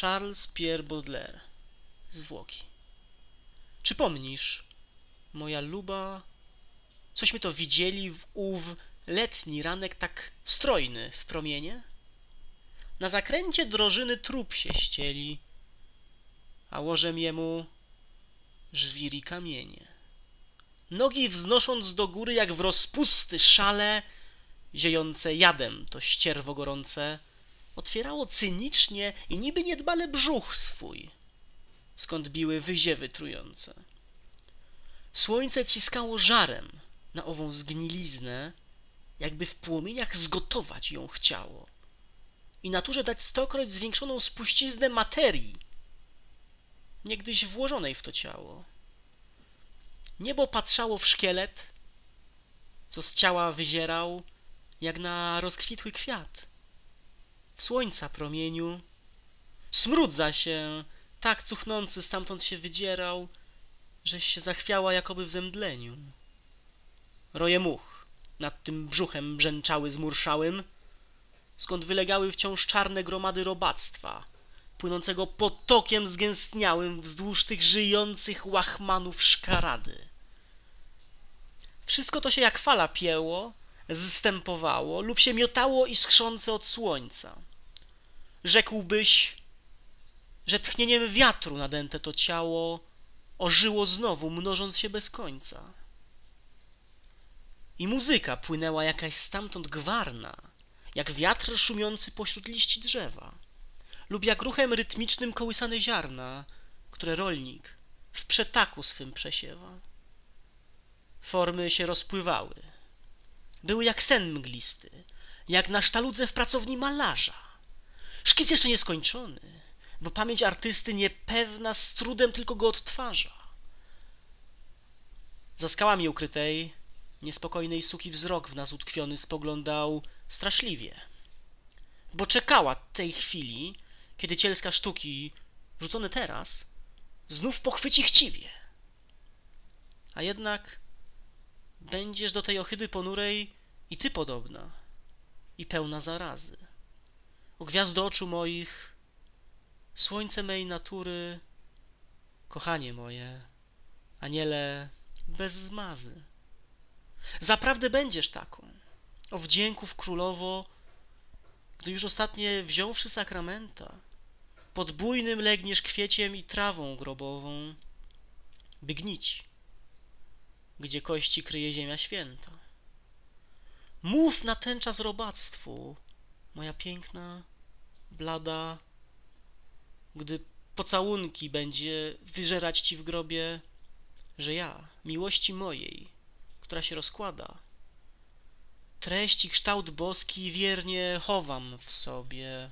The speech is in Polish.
Charles Pierre Baudelaire Zwłoki Czy pomnisz, moja luba, cośmy to widzieli w ów letni ranek tak strojny w promienie? Na zakręcie drożyny trup się ścieli, a łożem jemu żwiri kamienie. Nogi wznosząc do góry jak w rozpusty szale, ziejące jadem to ścierwo gorące, otwierało cynicznie i niby niedbale brzuch swój, skąd biły wyziewy trujące. Słońce ciskało żarem na ową zgniliznę, jakby w płomieniach zgotować ją chciało i naturze dać stokroć zwiększoną spuściznę materii, niegdyś włożonej w to ciało. Niebo patrzało w szkielet, co z ciała wyzierał, jak na rozkwitły kwiat. Słońca promieniu smrudza się, tak cuchnący stamtąd się wydzierał, żeś się zachwiała jakoby w zemdleniu. Roje much nad tym brzuchem brzęczały zmurszałym, skąd wylegały wciąż czarne gromady robactwa, płynącego potokiem zgęstniałym wzdłuż tych żyjących łachmanów szkarady. Wszystko to się jak fala pieło, zstępowało lub się miotało iskrzące od słońca. Rzekłbyś, że tchnieniem wiatru nadęte to ciało ożyło znowu, mnożąc się bez końca. I muzyka płynęła jakaś stamtąd gwarna, jak wiatr szumiący pośród liści drzewa, lub jak ruchem rytmicznym kołysane ziarna, które rolnik w przetaku swym przesiewa. Formy się rozpływały. Były jak sen mglisty, jak na sztaludze w pracowni malarza. Szkic jeszcze nieskończony, bo pamięć artysty niepewna z trudem tylko go odtwarza. Za skałami ukrytej niespokojnej suki wzrok w nas utkwiony spoglądał straszliwie, bo czekała tej chwili, kiedy cielska sztuki, rzucone teraz, znów pochwyci chciwie. A jednak będziesz do tej ohydy ponurej i ty podobna i pełna zarazy. O gwiazdo oczu moich, słońce mej natury, kochanie moje, aniele bez zmazy. Zaprawdę będziesz taką, o wdzięków królowo, gdy już ostatnie wziąwszy sakramenta, pod bujnym legniesz kwieciem i trawą grobową, by gnić, gdzie kości kryje ziemia święta. Mów na ten czas robactwu, moja piękna, blada, gdy pocałunki będzie wyżerać ci w grobie, że ja, miłości mojej, która się rozkłada, treść i kształt boski wiernie chowam w sobie.